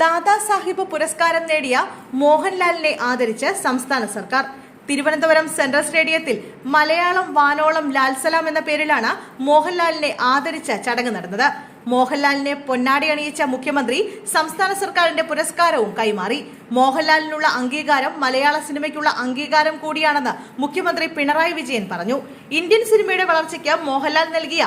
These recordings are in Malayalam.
ദാദാ സാഹിബ് പുരസ്കാരം നേടിയ മോഹൻലാലിനെ ആദരിച്ച് സംസ്ഥാന സർക്കാർ. തിരുവനന്തപുരം സെൻട്രൽ സ്റ്റേഡിയത്തിൽ മലയാളം വാനോളം ലാൽസലാം എന്ന പേരിലാണ് മോഹൻലാലിനെ ആദരിച്ച ചടങ്ങ് നടന്നത്. മോഹൻലാലിനെ പൊന്നാടി അണിയിച്ച മുഖ്യമന്ത്രി സംസ്ഥാന സർക്കാരിന്റെ പുരസ്കാരവും കൈമാറി. മോഹൻലാലിനുള്ള അംഗീകാരം മലയാള സിനിമയ്ക്കുള്ള അംഗീകാരം കൂടിയാണെന്ന് മുഖ്യമന്ത്രി പിണറായി വിജയൻ പറഞ്ഞു. ഇന്ത്യൻ സിനിമയുടെ വളർച്ചയ്ക്ക് മോഹൻലാൽ നൽകിയ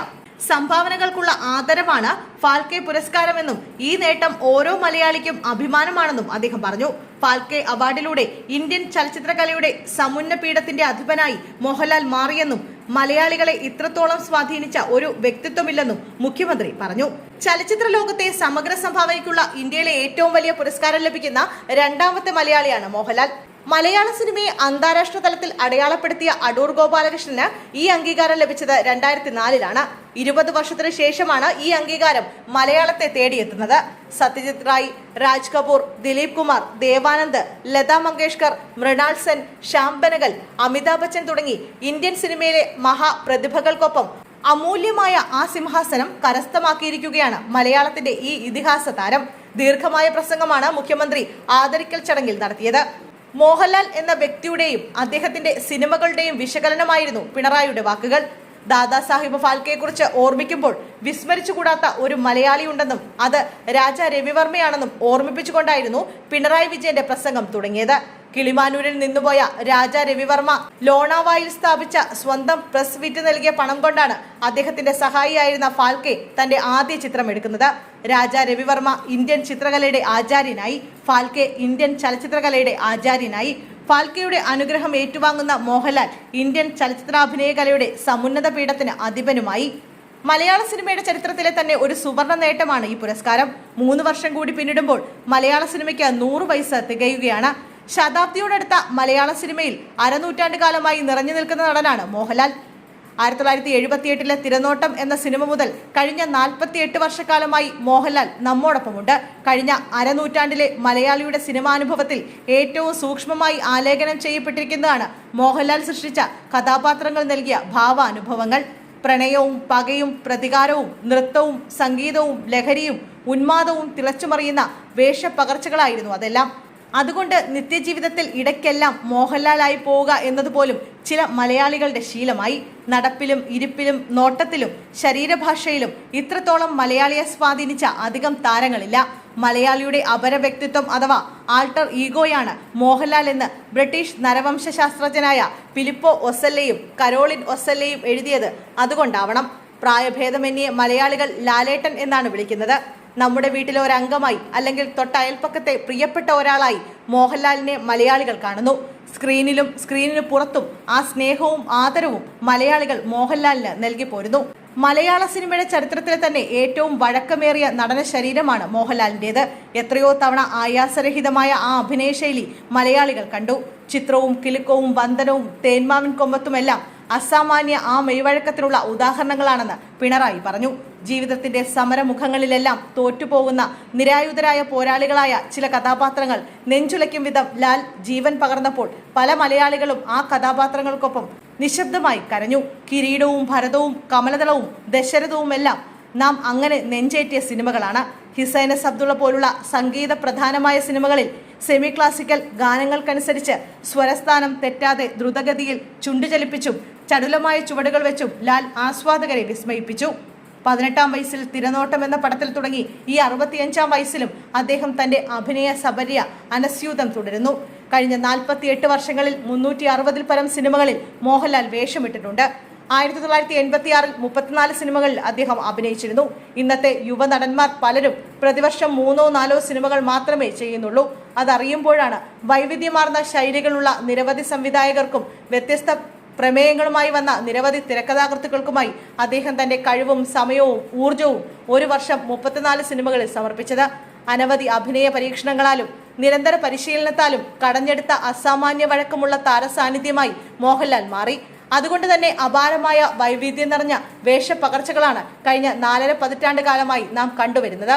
സംഭാവനകൾക്കുള്ള ആദരവാണ് ഫാൽക്കെ പുരസ്കാരമെന്നും ഈ നേട്ടം ഓരോ മലയാളിക്കും അഭിമാനമാണെന്നും അദ്ദേഹം പറഞ്ഞു. ഫാൽക്കെ അവാർഡിലൂടെ ഇന്ത്യൻ ചലച്ചിത്രകലയുടെ സമുന്ന പീഠത്തിന്റെ അധിപനായി മോഹൻലാൽ മാറിയെന്നും മലയാളികളെ ഇത്രത്തോളം സ്വാധീനിച്ച ഒരു വ്യക്തിത്വമില്ലെന്നും മുഖ്യമന്ത്രി പറഞ്ഞു. ചലച്ചിത്ര ലോകത്തെ സമഗ്ര സംഭാവനയ്ക്കുള്ള ഇന്ത്യയിലെ ഏറ്റവും വലിയ പുരസ്കാരം ലഭിക്കുന്ന രണ്ടാമത്തെ മലയാളിയാണ് മോഹൻലാൽ. മലയാള സിനിമയെ അന്താരാഷ്ട്ര തലത്തിൽ അടയാളപ്പെടുത്തിയ അടൂർ ഗോപാലകൃഷ്ണന് ഈ അംഗീകാരം ലഭിച്ചത് രണ്ടായിരത്തി നാലിലാണ് ഇരുപത് വർഷത്തിന് ശേഷമാണ് ഈ അംഗീകാരം മലയാളത്തെ തേടിയെത്തുന്നത്. സത്യജിത് റായ് രാജ് കപൂർ ദിലീപ് കുമാർ ദേവാനന്ദ് ലതാ മങ്കേഷ്കർ മൃണാൾ സെൻ ശ്യാം ബനഗൽ അമിതാഭ് ബച്ചൻ തുടങ്ങി ഇന്ത്യൻ സിനിമയിലെ മഹാപ്രതിഭകൾക്കൊപ്പം അമൂല്യമായ ആ സിംഹാസനം കരസ്ഥമാക്കിയിരിക്കുകയാണ് മലയാളത്തിന്റെ ഈ ഇതിഹാസ താരം. ദീർഘമായ പ്രസംഗമാണ് മുഖ്യമന്ത്രി ആദരിക്കൽ ചടങ്ങിൽ നടത്തിയത്. മോഹൻലാൽ എന്ന വ്യക്തിയുടെയും അദ്ദേഹത്തിന്റെ സിനിമകളുടെയും വിശകലനമായിരുന്നു പിണറായിയുടെ വാക്കുകൾ. ദാദാസാഹിബ് ഫാൽക്കെക്കുറിച്ച് ഓർമ്മിക്കുമ്പോൾ വിസ്മരിച്ചുകൂടാത്ത ഒരു മലയാളിയുണ്ടെന്നും അത് രാജ രവിവർമ്മയാണെന്നും ഓർമ്മിപ്പിച്ചുകൊണ്ടായിരുന്നു പിണറായി വിജയന്റെ പ്രസംഗം തുടങ്ങിയത്. കിളിമാനൂരിൽ നിന്നുപോയ രാജ രവിവർമ്മ ലോണാവായിൽ സ്ഥാപിച്ച സ്വന്തം പ്രസ് വിറ്റ് നൽകിയ പണം കൊണ്ടാണ് അദ്ദേഹത്തിന്റെ സഹായിയായിരുന്ന ഫാൽക്കെ തന്റെ ആദ്യ ചിത്രം എടുക്കുന്നത്. രാജ രവിവർമ്മ ഇന്ത്യൻ ചിത്രകലയുടെ ആചാര്യനായി ഫാൽക്കെ ഇന്ത്യൻ ചലച്ചിത്രകലയുടെ ആചാര്യനായി. ഫാൽക്കെയുടെ അനുഗ്രഹം ഏറ്റുവാങ്ങുന്ന മോഹൻലാൽ ഇന്ത്യൻ ചലച്ചിത്രാഭിനയ കലയുടെ സമുന്നത പീഠത്തിന് അധിപനുമായി. മലയാള സിനിമയുടെ ചരിത്രത്തിലെ തന്നെ ഒരു സുവർണ നേട്ടമാണ് ഈ പുരസ്കാരം. മൂന്ന് വർഷം കൂടി പിന്നിടുമ്പോൾ മലയാള സിനിമയ്ക്ക് നൂറ് വയസ്സ് തികയുകയാണ്. ശതാബ്ദിയോടടുത്ത മലയാള സിനിമയിൽ അരനൂറ്റാണ്ട് കാലമായി നിറഞ്ഞു നിൽക്കുന്ന നടനാണ് മോഹൻലാൽ. ആയിരത്തി തൊള്ളായിരത്തി എഴുപത്തിയെട്ടിലെ തിരനോട്ടം എന്ന സിനിമ മുതൽ കഴിഞ്ഞ നാൽപ്പത്തിയെട്ട് വർഷക്കാലമായി മോഹൻലാൽ നമ്മോടൊപ്പമുണ്ട്. കഴിഞ്ഞ അരനൂറ്റാണ്ടിലെ മലയാളിയുടെ സിനിമാനുഭവത്തിൽ ഏറ്റവും സൂക്ഷ്മമായി ആലേഖനം ചെയ്യപ്പെട്ടിരിക്കുന്നതാണ് മോഹൻലാൽ സൃഷ്ടിച്ച കഥാപാത്രങ്ങൾ നൽകിയ ഭാവാനുഭവങ്ങൾ. പ്രണയവും പകയും പ്രതികാരവും നൃത്തവും സംഗീതവും ലഹരിയും ഉന്മാദവും തിളച്ചുമറിയുന്ന വേഷപ്പകർച്ചകളായിരുന്നു അതെല്ലാം. അതുകൊണ്ട് നിത്യജീവിതത്തിൽ ഇടയ്ക്കെല്ലാം മോഹൻലാലായി പോവുക എന്നതുപോലും ചില മലയാളികളുടെ ശീലമായി. നടപ്പിലും ഇരിപ്പിലും നോട്ടത്തിലും ശരീരഭാഷയിലും ഇത്രത്തോളം മലയാളിയെ സ്വാധീനിച്ച അധികം താരങ്ങളില്ല. മലയാളിയുടെ അപര വ്യക്തിത്വം അഥവാ ആൾട്ടർ ഈഗോയാണ് മോഹൻലാൽ എന്ന് ബ്രിട്ടീഷ് നരവംശ ശാസ്ത്രജ്ഞനായ ഫിലിപ്പോ ഒസല്ലയും കരോളിൻ ഒസല്ലയും എഴുതിയത് അതുകൊണ്ടാവണം. പ്രായഭേദമന്യേ മലയാളികൾ ലാലേട്ടൻ എന്നാണ് വിളിക്കുന്നത്. നമ്മുടെ വീട്ടിലെ ഒരംഗമായി അല്ലെങ്കിൽ തൊട്ടയൽപ്പക്കത്തെ പ്രിയപ്പെട്ട ഒരാളായി മോഹൻലാലിനെ മലയാളികൾ കാണുന്നു. സ്ക്രീനിലും സ്ക്രീനിന് പുറത്തും ആ സ്നേഹവും ആദരവും മലയാളികൾ മോഹൻലാലിന് നൽകി പോരുന്നു. മലയാള സിനിമയുടെ ചരിത്രത്തിലെ തന്നെ ഏറ്റവും വഴക്കമേറിയ നടന ശരീരമാണ് മോഹൻലാലിന്റെത്. എത്രയോ തവണ ആയാസരഹിതമായ ആ അഭിനയശൈലി മലയാളികൾ കണ്ടു. ചിത്രവും കിലുക്കവും വന്ദനവും തേന്മാവിൻ കൊമ്പത്തുമെല്ലാം അസാമാന്യ ആ മെയ്വഴക്കത്തിനുള്ള ഉദാഹരണങ്ങളാണെന്ന് പിണറായി പറഞ്ഞു. ജീവിതത്തിന്റെ സമരമുഖങ്ങളിലെല്ലാം തോറ്റുപോകുന്ന നിരായുധരായ പോരാളികളായ ചില കഥാപാത്രങ്ങൾ നെഞ്ചുലയ്ക്കും വിധം ലാൽ ജീവൻ പകർന്നപ്പോൾ പല മലയാളികളും ആ കഥാപാത്രങ്ങൾക്കൊപ്പം നിശബ്ദമായി കരഞ്ഞു. കിരീടവും ഭരതവും കമലദളവും ദശരഥവും എല്ലാം നാം അങ്ങനെ നെഞ്ചേറ്റിയ സിനിമകളാണ്. ഹിസൈനസ് അബ്ദുള്ള പോലുള്ള സംഗീത പ്രധാനമായ സിനിമകളിൽ സെമി ക്ലാസിക്കൽ ഗാനങ്ങൾക്കനുസരിച്ച് സ്വരസ്ഥാനം തെറ്റാതെ ദ്രുതഗതിയിൽ ചുണ്ടുചലിപ്പിച്ചും ചടുലമായ ചുവടുകൾ വെച്ചും ലാൽ ആസ്വാദകരെ വിസ്മയിപ്പിച്ചു. പതിനെട്ടാം വയസ്സിൽ തിരനോട്ടം എന്ന പടത്തിൽ തുടങ്ങി ഈ അറുപത്തിയഞ്ചാം വയസ്സിലും അദ്ദേഹം തന്റെ അഭിനയ സബര്യ അനസ്യൂതം തുടരുന്നു. കഴിഞ്ഞ നാൽപ്പത്തിയെട്ട് വർഷങ്ങളിൽ മുന്നൂറ്റി അറുപതിൽ പരം സിനിമകളിൽ മോഹൻലാൽ വേഷമിട്ടിട്ടുണ്ട്. ആയിരത്തി തൊള്ളായിരത്തി എൺപത്തിയാറിൽ മുപ്പത്തിനാല് സിനിമകളിൽ അദ്ദേഹം അഭിനയിച്ചിരുന്നു. ഇന്നത്തെ യുവ നടന്മാർ പലരും പ്രതിവർഷം മൂന്നോ നാലോ സിനിമകൾ മാത്രമേ ചെയ്യുന്നുള്ളൂ. അതറിയുമ്പോഴാണ് വൈവിധ്യമാർന്ന ശൈലികളുള്ള നിരവധി സംവിധായകർക്കും വ്യത്യസ്ത പ്രമേയങ്ങളുമായി വന്ന നിരവധി തിരക്കഥാകൃത്തുക്കൾക്കുമായി അദ്ദേഹം തന്റെ കഴിവും സമയവും ഊർജവും ഒരു വർഷം മുപ്പത്തിനാല് സിനിമകളിൽ സമർപ്പിച്ചത്. അനവധി അഭിനയ പരീക്ഷണങ്ങളാലും നിരന്തര പരിശീലനത്താലും കടഞ്ഞെടുത്ത അസാമാന്യ വഴക്കമുള്ള താരസാന്നിധ്യമായി മോഹൻലാൽ മാറി. അതുകൊണ്ട് തന്നെ അപാരമായ വൈവിധ്യം നിറഞ്ഞ വേഷപ്പകർച്ചകളാണ് കഴിഞ്ഞ നാലര പതിറ്റാണ്ട് കാലമായി നാം കണ്ടുവരുന്നത്.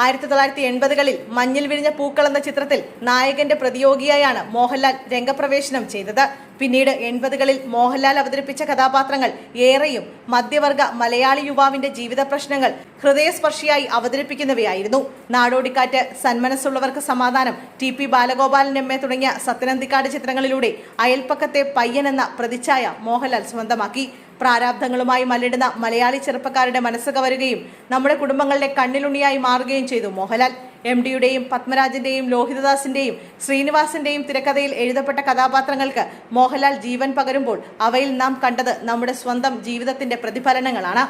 ആയിരത്തി തൊള്ളായിരത്തി എൺപതുകളിൽ മഞ്ഞിൽ വിരിഞ്ഞ പൂക്കൾ എന്ന ചിത്രത്തിൽ നായകന്റെ പ്രതിയോഗിയായാണ് മോഹൻലാൽ രംഗപ്രവേശനം ചെയ്തത്. പിന്നീട് എൺപതുകളിൽ മോഹൻലാൽ അവതരിപ്പിച്ച കഥാപാത്രങ്ങൾ ഏറെയും മധ്യവർഗ മലയാളി യുവാവിന്റെ ജീവിത പ്രശ്നങ്ങൾ ഹൃദയസ്പർശിയായി അവതരിപ്പിക്കുന്നവയായിരുന്നു. Nadodikkattu Sanmanassullavarkku Samadhanam T P Balagopalan M A തുടങ്ങിയ സത്യനന്തിക്കാട് ചിത്രങ്ങളിലൂടെ അയൽപ്പക്കത്തെ പയ്യൻ എന്ന പ്രതിച്ഛായ മോഹൻലാൽ സ്വന്തമാക്കി. പ്രാരാബ്ധങ്ങളുമായി മല്ലിടുന്ന മലയാളി ചെറുപ്പക്കാരുടെ മനസ്സ് കവരുകയും നമ്മുടെ കുടുംബങ്ങളുടെ കണ്ണിലുണ്ണിയായി മാറുകയും ചെയ്തു. മോഹൻലാൽ എം ഡിയുടെയും പത്മരാജന്റെയും ലോഹിതദാസിന്റെയും ശ്രീനിവാസിന്റെയും തിരക്കഥയിൽ എഴുതപ്പെട്ട കഥാപാത്രങ്ങൾക്ക് മോഹൻലാൽ ജീവൻ പകരുമ്പോൾ അവയിൽ നാം കണ്ടത് നമ്മുടെ സ്വന്തം ജീവിതത്തിന്റെ പ്രതിഫലനങ്ങളാണ്.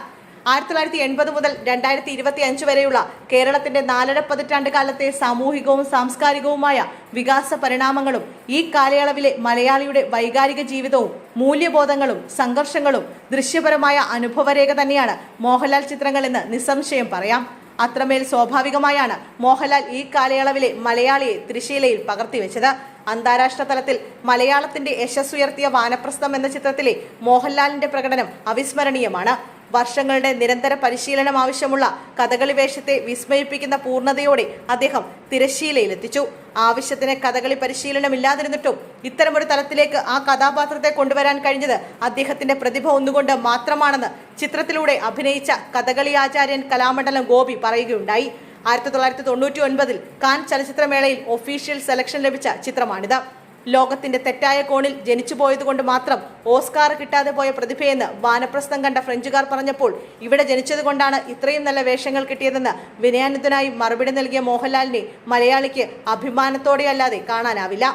ആയിരത്തി തൊള്ളായിരത്തി എൺപത് മുതൽ രണ്ടായിരത്തി ഇരുപത്തി അഞ്ച് വരെയുള്ള കേരളത്തിന്റെ നാലര പതിറ്റാണ്ട് കാലത്തെ സാമൂഹികവും സാംസ്കാരികവുമായ വികാസ പരിണാമങ്ങളും ഈ കാലയളവിലെ മലയാളിയുടെ വൈകാരിക ജീവിതവും മൂല്യബോധങ്ങളും സംഘർഷങ്ങളും ദൃശ്യപരമായ അനുഭവരേഖ തന്നെയാണ് മോഹൻലാൽ ചിത്രങ്ങൾ എന്ന് നിസ്സംശയം പറയാം. അത്രമേൽ സ്വാഭാവികമായാണ് മോഹൻലാൽ ഈ കാലയളവിലെ മലയാളിയെ തിരശീലയിൽ പകർത്തിവെച്ചത്. അന്താരാഷ്ട്ര തലത്തിൽ മലയാളത്തിന്റെ യശസ്സുയർത്തിയ വാനപ്രസ്ഥം എന്ന ചിത്രത്തിലെ മോഹൻലാലിന്റെ പ്രകടനം അവിസ്മരണീയമാണ്. വർഷങ്ങളുടെ നിരന്തര പരിശീലനം ആവശ്യമുള്ള കഥകളി വേഷത്തെ വിസ്മയിപ്പിക്കുന്ന പൂർണതയോടെ അദ്ദേഹം തിരശ്ശീലയിലെത്തിച്ചു. ആവശ്യത്തിന് കഥകളി പരിശീലനം പരിശീലനമില്ലാതിരുന്നിട്ടും ഇത്തരമൊരു തലത്തിലേക്ക് ആ കഥാപാത്രത്തെ കൊണ്ടുവരാൻ കഴിഞ്ഞത് അദ്ദേഹത്തിന്റെ പ്രതിഭ ഒന്നുകൊണ്ട് മാത്രമാണെന്ന് ചിത്രത്തിലൂടെ അഭിനയിച്ച കഥകളി ആചാര്യൻ കലാമണ്ഡലം ഗോപി പറയുകയുണ്ടായി. ആയിരത്തി തൊള്ളായിരത്തി തൊണ്ണൂറ്റി ഒൻപതിൽ കാൻ ചലച്ചിത്രമേളയിൽ ഒഫീഷ്യൽ സെലക്ഷൻ ലഭിച്ച ചിത്രമാണിത്. ലോകത്തിന്റെ തെറ്റായ കോണിൽ ജനിച്ചു പോയതുകൊണ്ട് മാത്രം ഓസ്കാർ കിട്ടാതെ പോയ പ്രതിഭയെന്ന് വാനപ്രസ്ഥം കണ്ട ഫ്രഞ്ചുകാർ പറഞ്ഞപ്പോൾ ഇവിടെ ജനിച്ചതുകൊണ്ടാണ് ഇത്രയും നല്ല വേഷങ്ങൾ കിട്ടിയതെന്ന് വിനയാനന്ദനായി മറുപടി നൽകിയ മോഹൻലാലിനെ മലയാളിക്ക് അഭിമാനത്തോടെയല്ലാതെ കാണാനാവില്ല.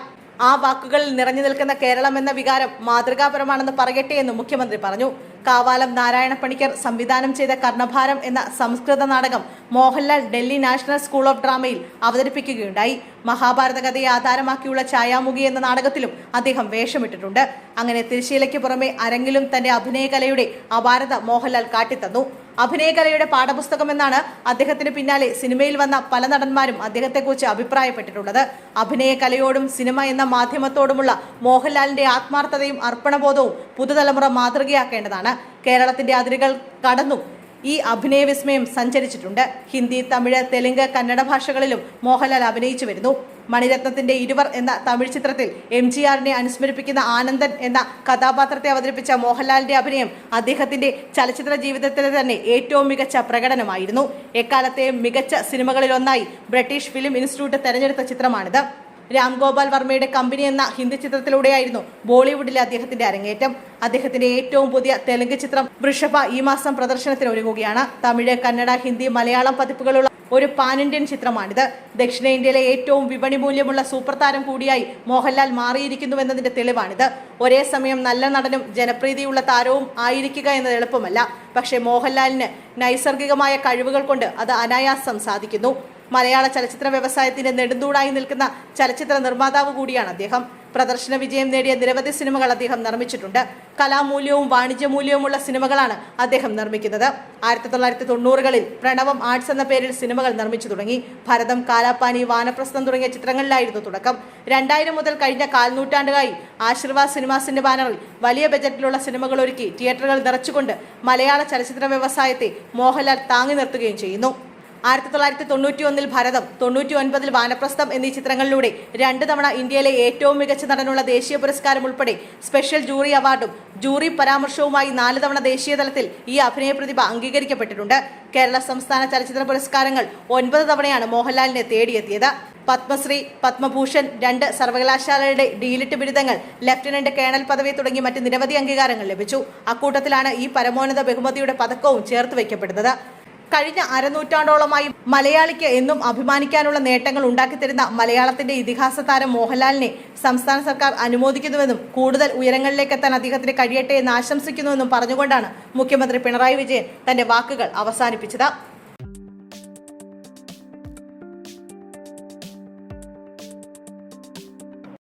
ആ വാക്കുകളിൽ നിറഞ്ഞു നിൽക്കുന്ന കേരളം എന്ന വികാരം മാതൃകാപരമാണെന്ന് പറയട്ടെ എന്ന് മുഖ്യമന്ത്രി പറഞ്ഞു. കാവാലം നാരായണ പണിക്കർ സംവിധാനം ചെയ്ത കർണഭാരം എന്ന സംസ്കൃത നാടകം Mohanlal Delhi national school of ഡ്രാമയിൽ അവതരിപ്പിക്കുകയുണ്ടായി. മഹാഭാരത കഥയെ ആധാരമാക്കിയുള്ള ഛായാമുഖി എന്ന നാടകത്തിലും അദ്ദേഹം വേഷമിട്ടിട്ടുണ്ട്. അങ്ങനെ തിരിശീലയ്ക്ക് പുറമെ അരങ്ങിലും തന്റെ അഭിനയകലയുടെ അപാരത മോഹൻലാൽ കാട്ടിത്തന്നു. അഭിനയകലയുടെ പാഠപുസ്തകം എന്നാണ് അദ്ദേഹത്തിന് പിന്നാലെ സിനിമയിൽ വന്ന പല നടന്മാരും അദ്ദേഹത്തെക്കുറിച്ച് അഭിപ്രായപ്പെട്ടിട്ടുള്ളത്. അഭിനയകലയോടും സിനിമ എന്ന മാധ്യമത്തോടുമുള്ള മോഹൻലാലിന്റെ ആത്മാർത്ഥതയും അർപ്പണബോധവും പുതുതലമുറ മാതൃകയാക്കേണ്ടതാണ്. കേരളത്തിന്റെ അതിരുകൾ കടന്നും. ഈ അഭിനയ വിസ്മയം സഞ്ചരിച്ചിട്ടുണ്ട്. ഹിന്ദി തമിഴ് തെലുങ്ക് കന്നഡ ഭാഷകളിലും മോഹൻലാൽ അഭിനയിച്ചു വരുന്നു. മണിരത്നത്തിന്റെ ഇരുവർ എന്ന തമിഴ് ചിത്രത്തിൽ എം ജി ആറിനെ അനുസ്മരിപ്പിക്കുന്ന ആനന്ദൻ എന്ന കഥാപാത്രത്തെ അവതരിപ്പിച്ച മോഹൻലാലിന്റെ അഭിനയം അദ്ദേഹത്തിന്റെ ചലച്ചിത്ര ജീവിതത്തിലെ തന്നെ ഏറ്റവും മികച്ച പ്രകടനമായിരുന്നു. എക്കാലത്തെയും മികച്ച സിനിമകളിലൊന്നായി ബ്രിട്ടീഷ് ഫിലിം ഇൻസ്റ്റിറ്റ്യൂട്ട് തെരഞ്ഞെടുത്ത ചിത്രമാണിത്. രാം ഗോപാൽ വർമ്മയുടെ കമ്പനി എന്ന ഹിന്ദി ചിത്രത്തിലൂടെയായിരുന്നു ബോളിവുഡിലെ അദ്ദേഹത്തിന്റെ അരങ്ങേറ്റം. അദ്ദേഹത്തിന്റെ ഏറ്റവും പുതിയ തെലുങ്ക് ചിത്രം വൃഷഭ ഈ മാസം പ്രദർശനത്തിന് ഒരുങ്ങുകയാണ്. തമിഴ് കന്നഡ ഹിന്ദി മലയാളം പതിപ്പുകളുള്ള ഒരു പാൻ ഇന്ത്യൻ ചിത്രമാണിത്. ദക്ഷിണേന്ത്യയിലെ ഏറ്റവും വിപണി മൂല്യമുള്ള സൂപ്പർ താരം കൂടിയായി മോഹൻലാൽ മാറിയിരിക്കുന്നുവെന്നതിന്റെ തെളിവാണിത്. ഒരേ സമയം നല്ല നടനും ജനപ്രീതിയുള്ള താരവും ആയിരിക്കുക എന്നത് എളുപ്പമല്ല. പക്ഷേ മോഹൻലാലിന് നൈസർഗികമായ കഴിവുകൾ കൊണ്ട് അത് അനായാസം സാധിക്കുന്നു. മലയാള ചലച്ചിത്ര വ്യവസായത്തിന്റെ നെടുന്തൂണായി നിൽക്കുന്ന ചലച്ചിത്ര നിർമ്മാതാവ് കൂടിയാണ് അദ്ദേഹം. പ്രദർശന വിജയം നേടിയ നിരവധി സിനിമകൾ അദ്ദേഹം നിർമ്മിച്ചിട്ടുണ്ട്. കലാമൂല്യവും വാണിജ്യമൂല്യവുമുള്ള സിനിമകളാണ് അദ്ദേഹം നിർമ്മിക്കുന്നത്. ആയിരത്തി തൊള്ളായിരത്തി തൊണ്ണൂറുകളിൽ പ്രണവം ആർട്സ് എന്ന പേരിൽ സിനിമകൾ നിർമ്മിച്ചു തുടങ്ങി. ഭരതം കാലാപ്പാനി വാനപ്രസ്ഥം തുടങ്ങിയ ചിത്രങ്ങളിലായിരുന്നു തുടക്കം. രണ്ടായിരം മുതൽ കഴിഞ്ഞ കാൽനൂറ്റാണ്ടുകായി ആശീർവാദ് സിനിമാസിന്റെ ബാനറിൽ വലിയ ബജറ്റിലുള്ള സിനിമകൾ ഒരുക്കി തിയേറ്ററുകൾ നിറച്ചുകൊണ്ട് മലയാള ചലച്ചിത്ര വ്യവസായത്തെ മോഹൻലാൽ താങ്ങി നിർത്തുകയും ചെയ്യുന്നു. ആയിരത്തി തൊള്ളായിരത്തി തൊണ്ണൂറ്റി ഒന്നിൽ ഭരതം തൊണ്ണൂറ്റി ഒൻപതിൽ വാനപ്രസ്ഥം എന്നീ ചിത്രങ്ങളിലൂടെ രണ്ട് തവണ ഇന്ത്യയിലെ ഏറ്റവും മികച്ച നടനുള്ള ദേശീയ പുരസ്കാരം ഉൾപ്പെടെ സ്പെഷ്യൽ ജൂറി അവാർഡും ജൂറി പരാമർശവുമായി നാല് തവണ ദേശീയ തലത്തിൽ ഈ അഭിനയ പ്രതിഭ അംഗീകരിക്കപ്പെട്ടിട്ടുണ്ട്. കേരള സംസ്ഥാന ചലച്ചിത്ര പുരസ്കാരങ്ങൾ ഒൻപത് തവണയാണ് മോഹൻലാലിനെ തേടിയെത്തിയത്. പത്മശ്രീ പത്മഭൂഷൺ രണ്ട് സർവകലാശാലയുടെ ഡീലിറ്റ് ബിരുദങ്ങൾ ലഫ്റ്റനന്റ് കേണൽ പദവി തുടങ്ങി മറ്റ് നിരവധി അംഗീകാരങ്ങൾ ലഭിച്ചു. അക്കൂട്ടത്തിലാണ് ഈ പരമോന്നത ബഹുമതിയുടെ പതക്കവും ചേർത്ത് വയ്ക്കപ്പെടുന്നത്. കഴിഞ്ഞ അരനൂറ്റാണ്ടോളമായി മലയാളിക്ക് എന്നും അഭിമാനിക്കാനുള്ള നേട്ടങ്ങൾ ഉണ്ടാക്കിത്തരുന്ന മലയാളത്തിന്റെ ഇതിഹാസ താരം മോഹൻലാലിനെ സംസ്ഥാന സർക്കാർ അനുമോദിക്കുന്നുവെന്നും കൂടുതൽ ഉയരങ്ങളിലേക്ക് എത്താൻ അദ്ദേഹത്തിന് കഴിയട്ടെ എന്ന് ആശംസിക്കുന്നുവെന്നും പറഞ്ഞുകൊണ്ടാണ് മുഖ്യമന്ത്രി പിണറായി വിജയൻ തന്റെ വാക്കുകൾ അവസാനിപ്പിച്ചത്.